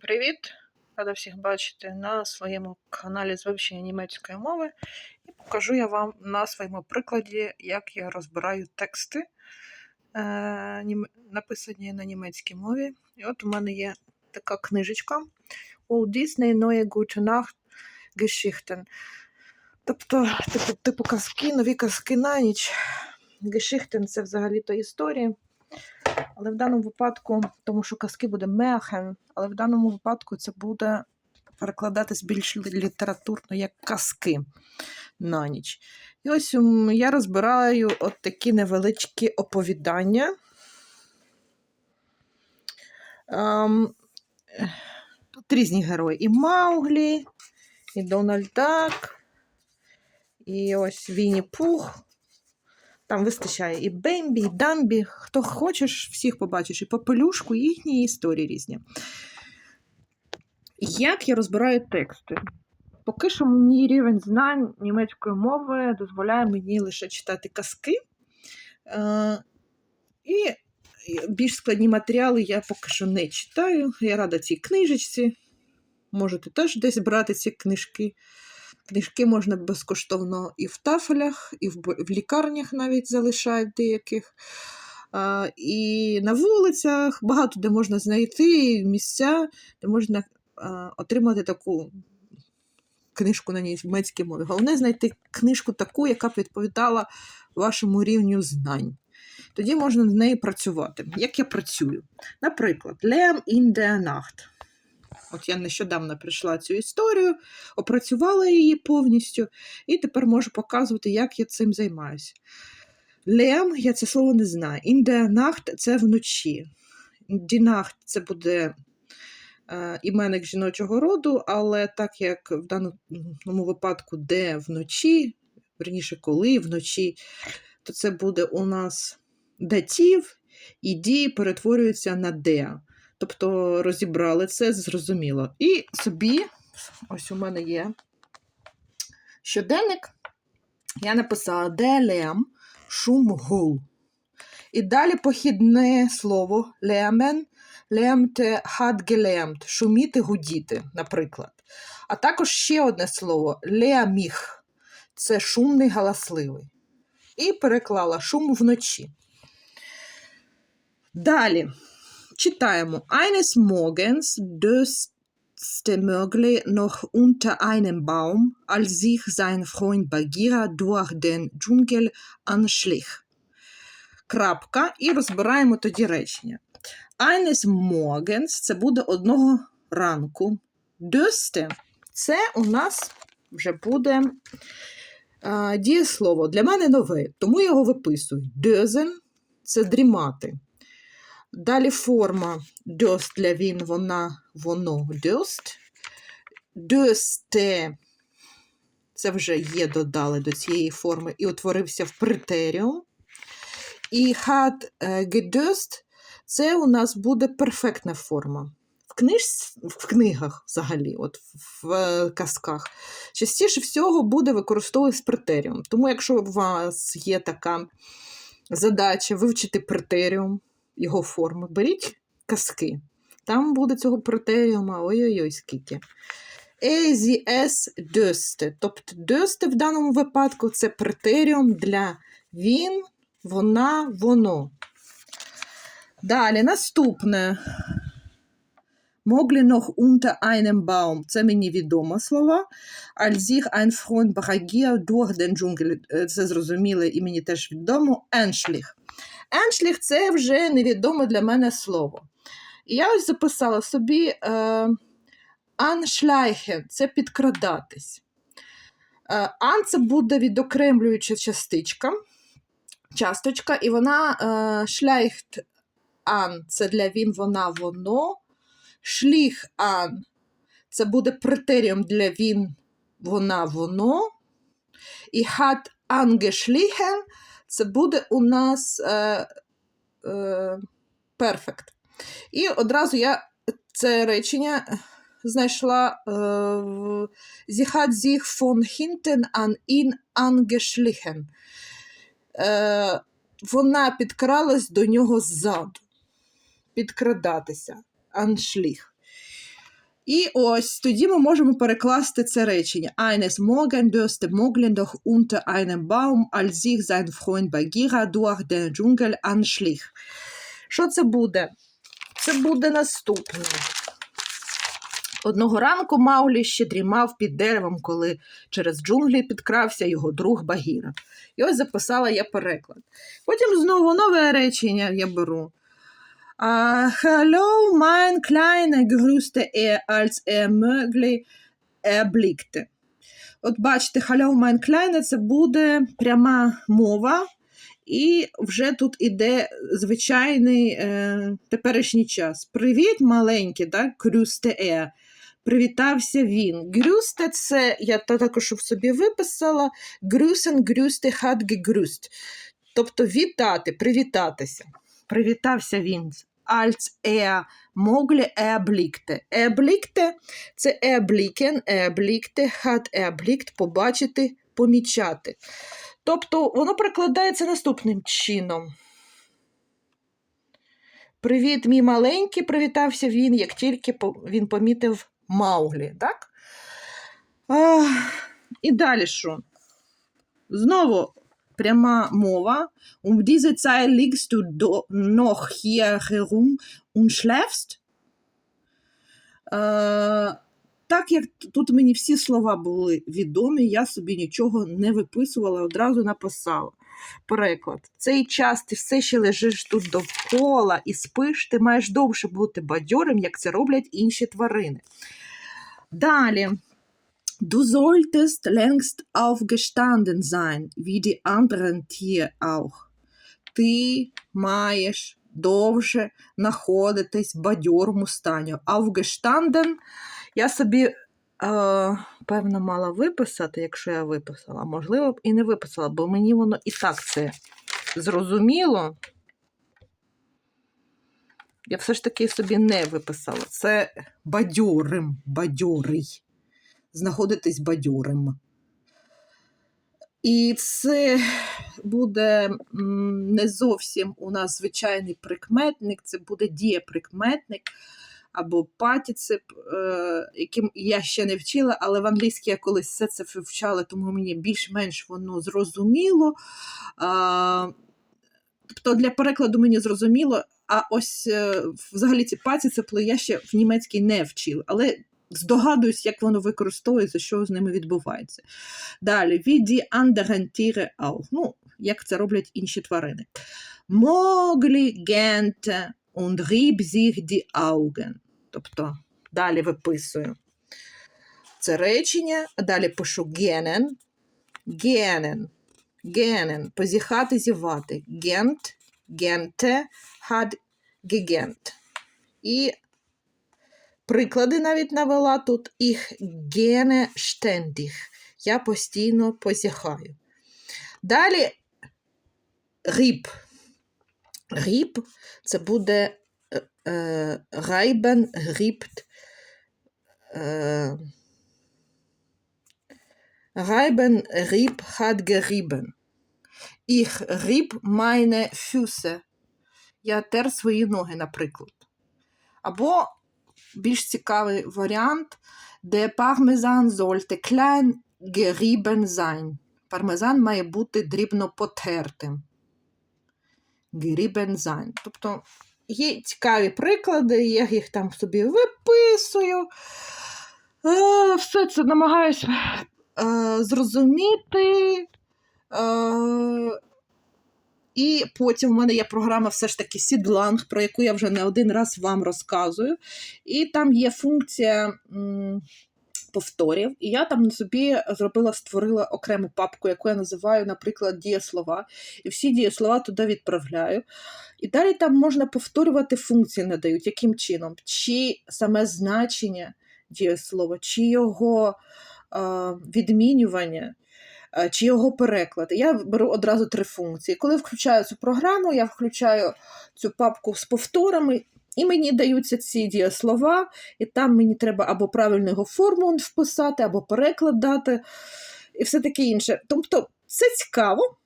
привіт! Рада всіх бачити на своєму каналі з вивчення німецької мови. І покажу я вам на своєму прикладі, як я розбираю тексти, е, написані на німецькій мові. І от у мене є така книжечка Walt Disney Neue Gute Nacht Geschichten. Тобто, типу, типу казки, нові казки на ніч. Geschichten – це взагалі-то історії. Але в даному випадку, тому що казки буде мехен, але в даному випадку це буде перекладатись більш літературно як казки на ніч. І ось я розбираю от такі невеличкі оповідання. Ем, Тут різні герої. І Мауглі, і Дональд Дак, і ось Вінні Пух. Там вистачає і Бембі, і Дамбі. Хто хочеш, всіх побачиш, і попелюшку, їхні історії різні. Як я розбираю тексти? Поки що мій рівень знань німецької мови дозволяє мені лише читати казки. Е, і більш складні матеріали я поки що не читаю. Я рада цій книжечці. Можете теж десь брати ці книжки. Книжки можна безкоштовно і в тафелях, і в, лікарнях навіть залишають деяких. І на вулицях багато де можна знайти місця, де можна отримати таку книжку на німецькій мові. Головне знайти книжку таку, яка б відповідала вашому рівню знань. Тоді можна з нею працювати. Як я працюю? Наприклад, Lärm in. От я нещодавно прийшла цю історію, опрацювала її повністю, і тепер можу показувати, як я цим займаюся. Лем, я це слово не знаю. Nacht – це вночі. Nacht – це буде е, іменник жіночого роду, але так як в даному випадку де вночі, верніше, коли вночі, то це буде у нас датів, і дії перетворюються на де. Тобто розібрали це, зрозуміло. І собі, ось у мене є щоденник, я написала делем шум гул. І далі похідне слово лемен, лемте хат гелемт, шуміти, гудіти, наприклад. А також ще одне слово леаміх це шумний, галасливий. І переклала шум вночі. Далі читаємо. Eines Morgens döste Mörgli noch unter einem Baum, als sich sein Freund Bagheera durch den Dschungel anschlich. Крапка. І розбираємо тоді речення. Eines Morgens – це буде одного ранку. Döste – це у нас вже буде а, дієслово. Для мене нове, тому я його виписую. Dösen – це дрімати. Далі форма дьост для він, вона, воно дьост. Дьосте це вже є, додали до цієї форми і утворився в претеріум. І хат гедьост це у нас буде перфектна форма. В, книж... в книгах взагалі, от в е, казках, частіше всього буде використовуватись претеріум. Тому, якщо у вас є така задача вивчити претеріум, його форми. Беріть казки. Там буде цього протеріума ой-ой-ой, скільки. Езі ес дьосте. Тобто дьосте в даному випадку це претеріум для він, вона, воно. Далі, наступне. Noch unter einem Baum. Це мені відомо слова. Sich ein Багагія durch den Це зрозуміло і мені теж відомо. Еншліх. Еншліх це вже невідоме для мене слово. І я ось записала собі е, аншляйхен це підкрадатись. Е, ан це буде відокремлююча частичка, часточка, і вона е, шляйхт ан це для він, вона, воно. Шліх ан це буде претеріум для він, вона, воно. І хат ангешліхен це буде у нас е, е, перфект. І одразу я це речення знайшла е, в Sie sich von hinten an ihn angeschlichen. Е, вона підкралась до нього ззаду. Підкрадатися. Аншліх. І ось тоді ми можемо перекласти це речення. Eines Morgen dürste Moglen doch unter einem Baum, als sich sein Freund Bagheera durch den Dschungel anschlich. Що це буде? Це буде наступне. Одного ранку Маулі ще дрімав під деревом, коли через джунглі підкрався його друг Багіра. І ось записала я переклад. Потім знову нове речення я беру. Uh, Hallo, mein Kleiner, grüßte er, als er Mögli erblickte. От бачите, Hallo, mein Kleiner – це буде пряма мова, і вже тут іде звичайний е, теперішній час. Привіт, маленький, так? Grüßte er. Привітався він. Грюсте це я також собі виписала. Грюсен, грюсте, хат гегрюст. Тобто вітати, привітатися. Привітався він. Als er моглі erblickte. Erblickte – це erblicken, erblickte, hat erblicked, побачити, помічати. Тобто воно перекладається наступним чином. Привіт, мій маленький, привітався він, як тільки він помітив Мауглі, так? А, і далі що? Знову пряма мова. Um diese Zeit liegst du noch hier herum und schläfst? Е, так як тут мені всі слова були відомі, я собі нічого не виписувала, одразу написала. Переклад. Цей час ти все ще лежиш тут довкола і спиш, ти маєш довше бути бадьорим, як це роблять інші тварини. Далі. Du solltest längst aufgestanden sein, wie die anderen Tiere auch. Ти маєш довше знаходитись в бадьорому стані. Aufgestanden я собі, е, певно, мала виписати, якщо я виписала. Можливо, б і не виписала, бо мені воно і так це зрозуміло. Я все ж таки собі не виписала. Це бадьорим, бадьорий. Знаходитись бадьорим. І це буде не зовсім у нас звичайний прикметник, це буде дієприкметник або патіцип, е, яким я ще не вчила, але в англійській я колись все це вивчала, тому мені більш-менш воно зрозуміло. Тобто для перекладу мені зрозуміло, а ось е, взагалі ці патіципли я ще в німецькій не вчила. Але здогадуюсь, як воно використовується, що з ними відбувається. Далі, віді anderen Tiere auch. Ну, як це роблять інші тварини. Могли gente und rieb sich die. Тобто, далі виписую це речення, а далі пишу genen. Genen. Genen. Позіхати, зівати. Gent, gente, hat gegent. І приклади навіть навела тут їх гене ständig. Я постійно позіхаю. Далі ріб. Ріб це буде е, е, райбен, рібт. Е, Reiben, rieb, hat gerieben. Ich rieb meine. Я тер свої ноги, наприклад. Або більш цікавий варіант, де пармезан sollte klein gerieben sein. Пармезан має бути дрібно потертим. Gerieben sein. Тобто є цікаві приклади, я їх там собі виписую. Е, Все це намагаюся е, зрозуміти. І потім в мене є програма все ж таки Сідланг, про яку я вже не один раз вам розказую. І там є функція повторів. І я там собі зробила, створила окрему папку, яку я називаю, наприклад, дієслова. І всі дієслова туди відправляю. І далі там можна повторювати функції надають, яким чином, чи саме значення дієслова, чи його е, відмінювання, чи його переклад. Я беру одразу три функції. Коли включаю цю програму, я включаю цю папку з повторами, і мені даються ці дієслова, і там мені треба або правильно його форму вписати, або переклад дати, і все таке інше. Тобто це цікаво.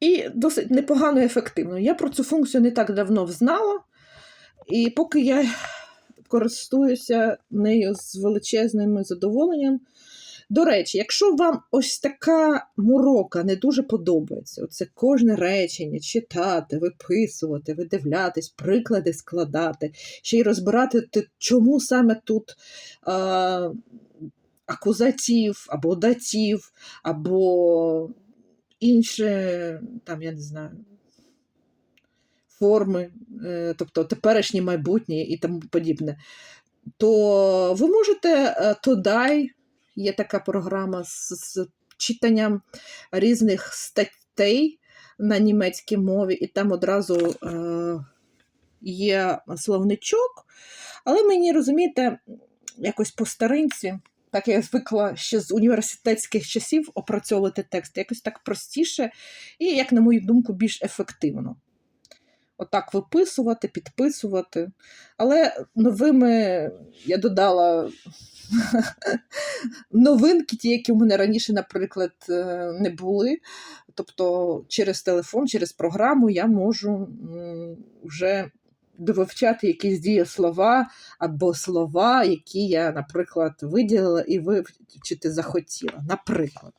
І досить непогано ефективно. Я про цю функцію не так давно знала, і поки я користуюся нею з величезним задоволенням. До речі, якщо вам ось така морока не дуже подобається, оце кожне речення читати, виписувати, видивлятись, приклади складати, ще й розбирати, чому саме тут а, акузатив, або датів, або інше, там, я не знаю, форми, е, тобто теперішнє майбутнє і тому подібне, то ви можете е, Today, є така програма з, з читанням різних статей на німецькій мові, і там одразу е, є словничок, але мені, розумієте, якось по старинці, так я звикла ще з університетських часів опрацьовувати текст, якось так простіше і, як на мою думку, більш ефективно. Отак виписувати, підписувати. Але новими я додала новинки, ті, які у мене раніше, наприклад, е, не були. Тобто через телефон, через програму я можу вже довивчати якісь дієслова або слова, які я, наприклад, виділила і вивчити захотіла. Наприклад.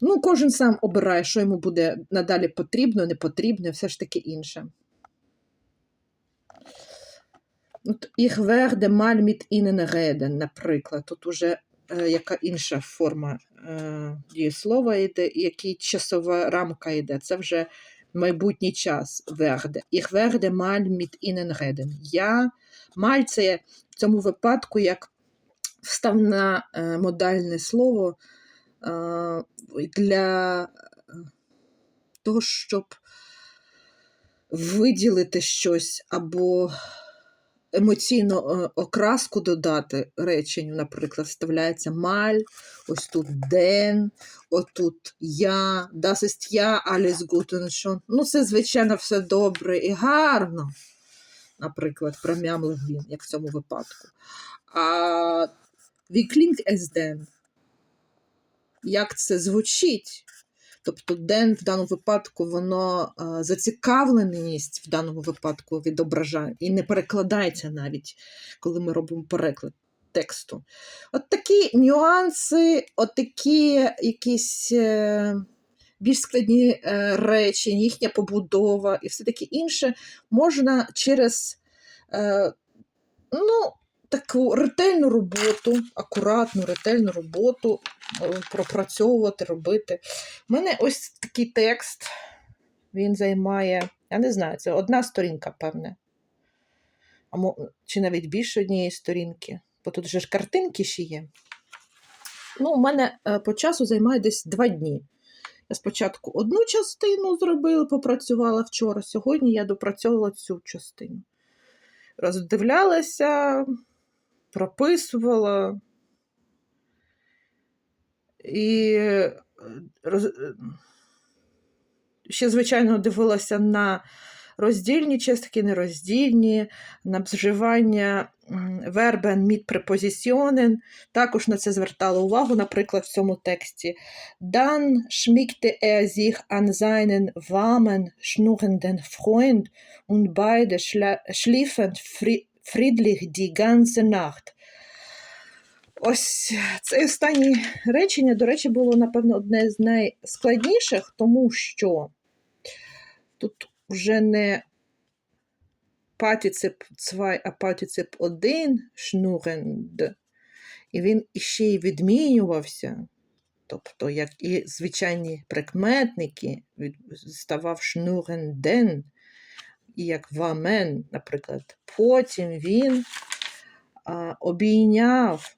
Ну, кожен сам обирає, що йому буде надалі потрібно, не потрібно, все ж таки інше. От Ich werde mal mit ihnen наприклад. Тут уже е, яка інша форма е, дієслова йде, який часова рамка йде. Це вже майбутній час werde. Ich werde mal mit ihnen. Я, mal це в цьому випадку як вставне е, модальне слово е, для е, того, щоб виділити щось або емоційну е, окраску додати реченню, наприклад, вставляється маль, ось тут ден, отут я, das ist ja, alles gut und schon. Ну, це, звичайно, все добре і гарно, наприклад, промямлив він, як в цьому випадку. А wie klingt es denn? Як це звучить? Тобто ден в даному випадку воно е, зацікавленість в даному випадку відображає і не перекладається навіть, коли ми робимо переклад тексту. От такі нюанси, от такі якісь е, більш складні е, речі, їхня побудова і все таке інше можна через ну, таку ретельну роботу, акуратну, ретельну роботу е, пропрацьовувати, робити. У мене ось такий текст, він займає, я не знаю, це одна сторінка, певне. А чи навіть більше однієї сторінки, бо тут же ж картинки ще є. Ну, у мене е, по часу займає десь два дні. Я спочатку одну частину зробила, попрацювала вчора. Сьогодні я допрацьовувала цю частину. Роздивлялася, прописувала. І е, ще, звичайно, дивилася на роздільні частки, нероздільні, на вживання вербен mit препозиціонен. Також на це звертала увагу, наприклад, в цьому тексті. Dann schmiegte er sich an seinen warmen, und beide schliefen friedlich die ganze Nacht. Ось це останнє речення, до речі, було, напевно, одне з найскладніших, тому що тут вже не патіцип 2, а патіцип 1 шнуренд. І він іще й відмінювався. Тобто, як і звичайні прикметники, ставав шнуренден, і як вамен, наприклад. Потім він а, обійняв.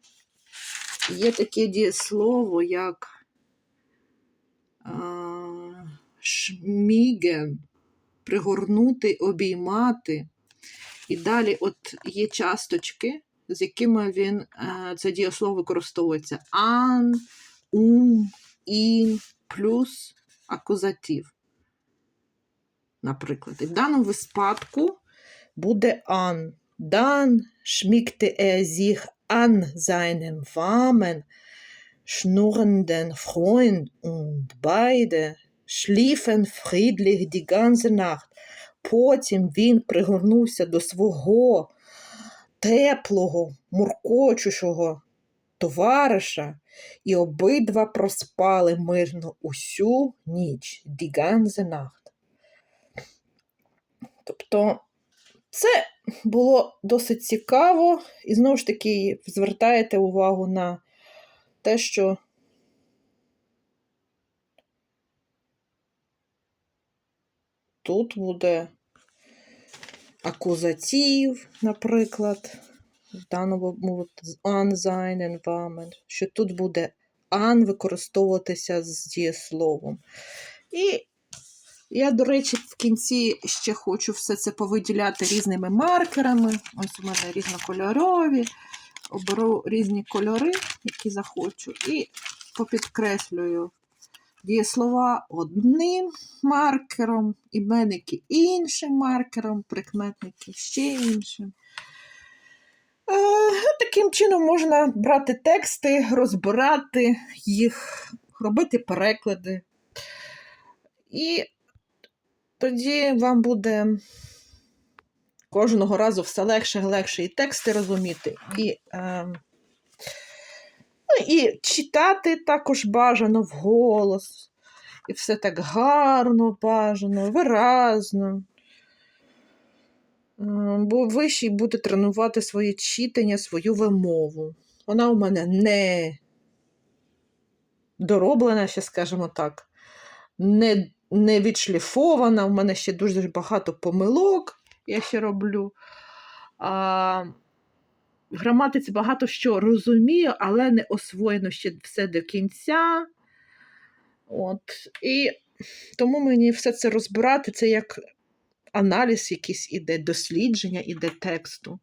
Є таке дієслово, як а, шміген, пригорнути, обіймати. І далі от є часточки, з якими він а, це дієслово використовується. Ан, ум, ін, плюс акузатив. Наприклад. І в даному випадку буде ан. Dann schmiegte er sich an seinen warmen, schnurrenden und beide schliefen friedlich die ganze Nacht. Потім він пригорнувся до свого теплого, муркочущого товариша, і обидва проспали мирно усю ніч, die ganze Nacht. Тобто це було досить цікаво, і знову ж таки звертаєте увагу на те, що тут буде акузатив, наприклад, в даному an environment, що тут буде an використовуватися з дієсловом. І я, до речі, в кінці ще хочу все це повиділяти різними маркерами. Ось у мене різнокольорові. Оберу різні кольори, які захочу, і попідкреслюю дієслова одним маркером, іменники іншим маркером, прикметники ще іншим. Е, Таким чином можна брати тексти, розбирати їх, робити переклади. І тоді вам буде кожного разу все легше легше і тексти розуміти, і, е, ну, і читати також бажано вголос. І все так гарно, бажано, виразно. Е, Бо ви ще й будете тренувати своє читання, свою вимову. Вона у мене не дороблена, ще скажімо так, не, не відшліфована. У мене ще дуже багато помилок я ще роблю. А, в граматиці багато що розумію, але не освоєно ще все до кінця. От. І тому мені все це розбирати, це як аналіз якийсь іде, дослідження іде тексту.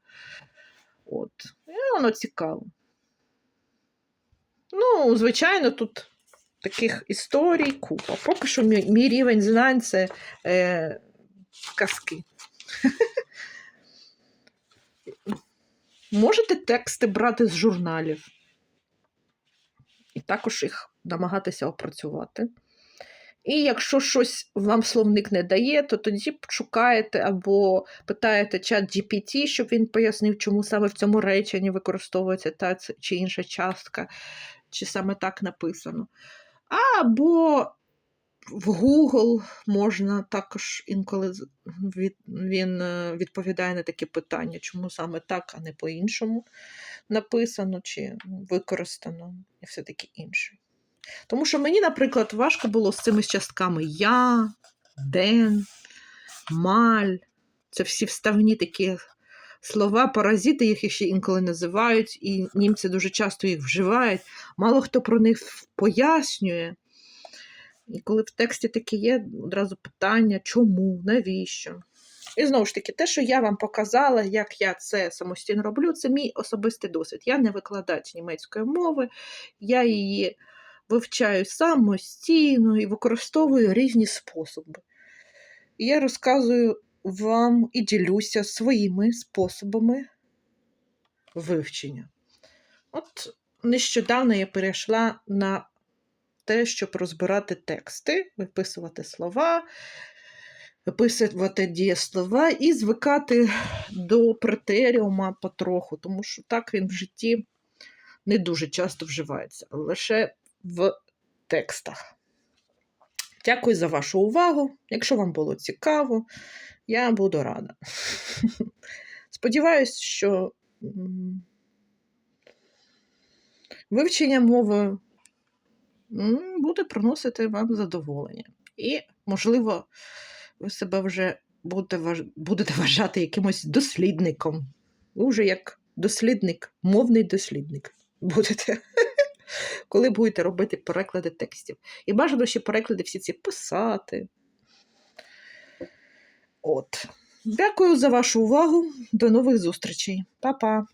От. І воно цікаво. Ну, звичайно, тут таких історій купа. Поки що мій, мій рівень знань це е, казки. Можете тексти брати з журналів і також їх намагатися опрацювати. І якщо щось вам словник не дає, то тоді шукаєте або питаєте чат GPT, щоб він пояснив, чому саме в цьому реченні використовується та чи інша частка, чи саме так написано. Або в Google можна також інколи він е, відповідає на такі питання, чому саме так, а не по-іншому написано чи використано, і все таке інше. Тому що мені, наприклад, важко було з цими частками я, ден, маль. Це всі вставні такі слова, паразити їх ще інколи називають, і німці дуже часто їх вживають. Мало хто про них пояснює. І коли в тексті таке є, одразу питання, чому, навіщо. І знову ж таки, те, що я вам показала, як я це самостійно роблю, це мій особистий досвід. Я не викладач німецької мови, я її вивчаю самостійно і використовую різні способи. І я розказую вам і ділюся своїми способами вивчення. От нещодавно я перейшла на те, щоб розбирати тексти, виписувати слова, виписувати дієслова і звикати до претеріума потроху, тому що так він в житті не дуже часто вживається, лише в текстах. Дякую за вашу увагу. Якщо вам було цікаво, я буду рада. Сподіваюсь, що вивчення мови буде приносити вам задоволення. І, можливо, ви себе вже будете вважати якимось дослідником. Ви вже як дослідник, мовний дослідник будете, коли будете робити переклади текстів. І бажано ще переклади всі ці писати. От. Дякую за вашу увагу. До нових зустрічей. Па-па!